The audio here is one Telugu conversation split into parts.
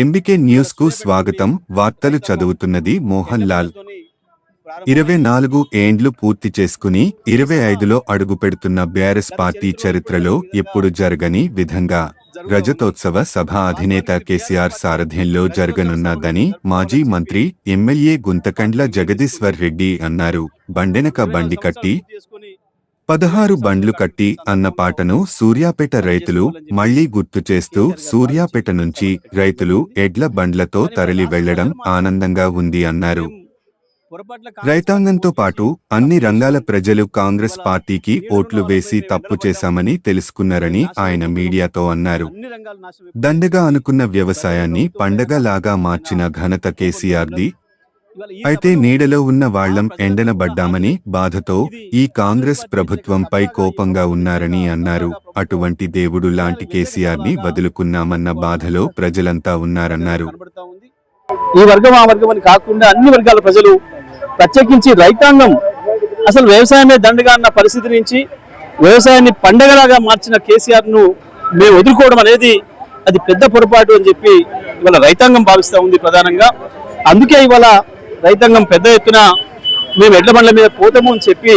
ఎంబికే న్యూస్కు స్వాగతం. వార్తలు చదువుతున్నది మోహన్ లాల్. ఇరవై నాలుగు ఏండ్లు పూర్తి చేసుకుని ఇరవై ఐదులో అడుగు పెడుతున్న బీఆర్ఎస్ పార్టీ చరిత్రలో ఎప్పుడు జరగని విధంగా రజతోత్సవ సభ అధినేత కేసీఆర్ సారథ్యంలో జరగనున్నదని మాజీ మంత్రి ఎమ్మెల్యే గుంతకండ్ల జగదీశ్వర్ రెడ్డి అన్నారు. బండెనక బండి కట్టి పదహారు బండ్లు కట్టి అన్న పాటను సూర్యాపేట రైతులు మళ్ళీ గుర్తు చేస్తూ సూర్యాపేట నుంచి రైతులు ఎడ్ల బండ్లతో తరలి వెళ్ళడం ఆనందంగా ఉంది అన్నారు. రైతాంగంతో పాటు అన్ని రంగాల ప్రజలు కాంగ్రెస్ పార్టీకి ఓట్లు వేసి తప్పు చేశామని తెలుసుకున్నారని ఆయన మీడియాతో అన్నారు. దండగా అనుకున్న వ్యవసాయాన్ని పండగలాగా మార్చిన ఘనత కేసీఆర్ది అయితే నీడలో ఉన్న వాళ్ళం ఎండనబడ్డామని బాధతో ఈ కాంగ్రెస్ ప్రభుత్వంపై కోపంగా ఉన్నారని అన్నారు. అటువంటి దేవుడు లాంటి కేసీఆర్ని వదులుకున్నామన్న బాధలో ప్రజలంతా ఉన్నారన్నారు. ఈ వర్గం ఆ వర్గం అని కాకుండా అన్ని వర్గాల ప్రజలు ప్రత్యేకించి రైతాంగం అసలు వ్యవసాయమే దండగా అన్న పరిస్థితి నుంచి వ్యవసాయాన్ని పండగలాగా మార్చిన కేసీఆర్ను మేము వదులుకోవడం అనేది అది పెద్ద పొరపాటు అని చెప్పి ఇవాళ రైతాంగం భావిస్తూ ఉంది ప్రధానంగా. అందుకే ఇవాళ రైతాంగం పెద్ద ఎత్తున మేము ఎడ్ల బండ్ల మీద పోతాము అని చెప్పి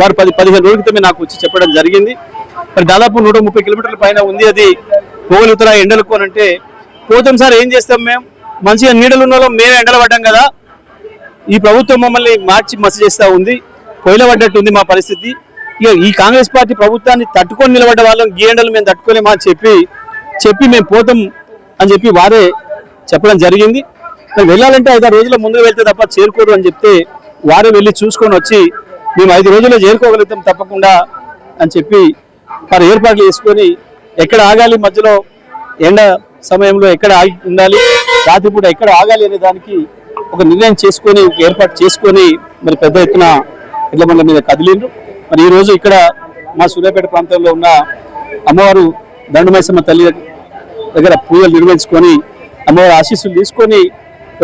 వారు పది పదిహేను రోజుల క్రితమే నాకు వచ్చి చెప్పడం జరిగింది. మరి దాదాపు నూట ముప్పై కిలోమీటర్ల పైన ఉంది అది. పోగలుగుతారా ఎండలకు అని అంటే పోతాం సార్ ఏం చేస్తాం మేము? మంచిగా నీడలు ఉన్న మేమే ఎండలు పడ్డాం కదా. ఈ ప్రభుత్వం మమ్మల్ని మార్చి మసి చేస్తూ ఉంది. పొయ్యిల ఉంది మా పరిస్థితి. ఇక ఈ కాంగ్రెస్ పార్టీ ప్రభుత్వాన్ని తట్టుకొని నిలబడ్డ వాళ్ళం గీ ఎండలు మేము తట్టుకోలేమా అని చెప్పి చెప్పి మేము పోతాం అని చెప్పి వారే చెప్పడం జరిగింది. వెళ్ళాలంటే ఐదారు రోజుల ముందు వెళ్తే తప్ప చేరుకోరు అని చెప్తే వారే వెళ్ళి చూసుకొని వచ్చి మేము ఐదు రోజుల్లో చేరుకోగలుగుతాం తప్పకుండా అని చెప్పి వారు ఏర్పాట్లు చేసుకొని ఎక్కడ ఆగాలి మధ్యలో ఎండ సమయంలో ఎక్కడ ఆగి ఉండాలి రాత్రిపూట ఎక్కడ ఆగాలి అనే దానికి ఒక నిర్ణయం చేసుకొని ఒక ఏర్పాటు చేసుకొని మరి పెద్ద ఎత్తున ఇళ్ళ మీద కదిలిండ్రు. మరి ఈరోజు ఇక్కడ మా సూర్యాపేట ప్రాంతంలో ఉన్న అమ్మవారు దండమైసమ్మ తల్లి దగ్గర పూజలు నిర్వహించుకొని అమ్మవారి ఆశీస్సులు తీసుకొని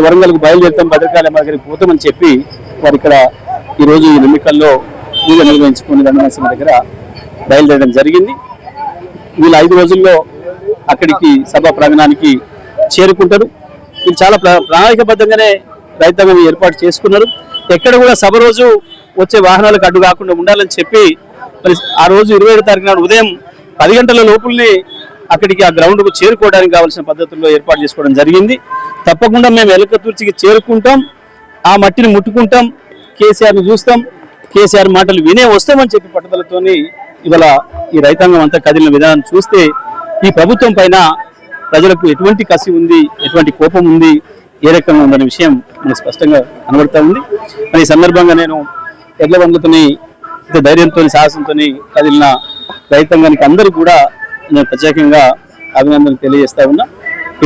వరంగల్కు బయలుదేరుతాం భద్రకాళి అమ్మ దగ్గరికి పోతామని చెప్పి వారు ఇక్కడ ఈ రోజు ఈ ఎన్నికల్లో వీళ్ళు నిర్వహించుకుని దండమైసమ్మ దగ్గర బయలుదేరడం జరిగింది. వీళ్ళు ఐదు రోజుల్లో అక్కడికి సభా ప్రాంగణానికి చేరుకుంటారు. వీళ్ళు చాలా ప్రణాళికబద్ధంగానే రైతాంగం ఏర్పాటు చేసుకున్నారు. ఎక్కడ కూడా సభ రోజు వచ్చే వాహనాలకు అడ్డు కాకుండా ఉండాలని చెప్పి మరి ఆ రోజు ఇరవై ఏడు తారీఖు నాడు ఉదయం పది గంటల లోపుల్ని అక్కడికి ఆ గ్రౌండ్కు చేరుకోవడానికి కావాల్సిన పద్ధతుల్లో ఏర్పాటు చేసుకోవడం జరిగింది. తప్పకుండా మేము ఎలకతూర్చికి చేరుకుంటాం ఆ మట్టిని ముట్టుకుంటాం కేసీఆర్ని చూస్తాం కేసీఆర్ మాటలు వినే వస్తామని చెప్పి పట్టుదలతోని ఇవాళ ఈ రైతాంగం అంతా కదిలిన విధానం చూస్తే ఈ ప్రభుత్వం పైన ప్రజలకు ఎటువంటి కసి ఉంది ఎటువంటి కోపం ఉంది ఏ రకంగా ఉందనే విషయం మనకు స్పష్టంగా కనబడతా ఉంది. మరి ఈ సందర్భంగా నేను ఎడ్ల బండ్లతోని ధైర్యంతో సాహసంతో కదిలిన రైతాంగానికి అందరూ కూడా నేను ప్రత్యేకంగా అభినందనలు తెలియజేస్తా ఉన్నా.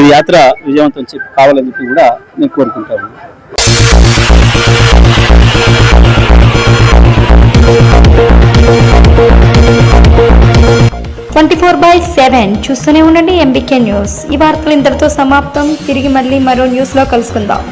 ఈ యాత్ర విజయవంతం చెప్పి కావాలని చెప్పి కూడా నేను కోరుకుంటాను ట్వంటీ ఫోర్ బై సెవెన్ చూస్తూనే ఉండండి ఎంబీకే న్యూస్. ఈ వార్తలు ఇంతటితో సమాప్తం. తిరిగి మళ్ళీ మరో న్యూస్లో కలుసుకుందాం.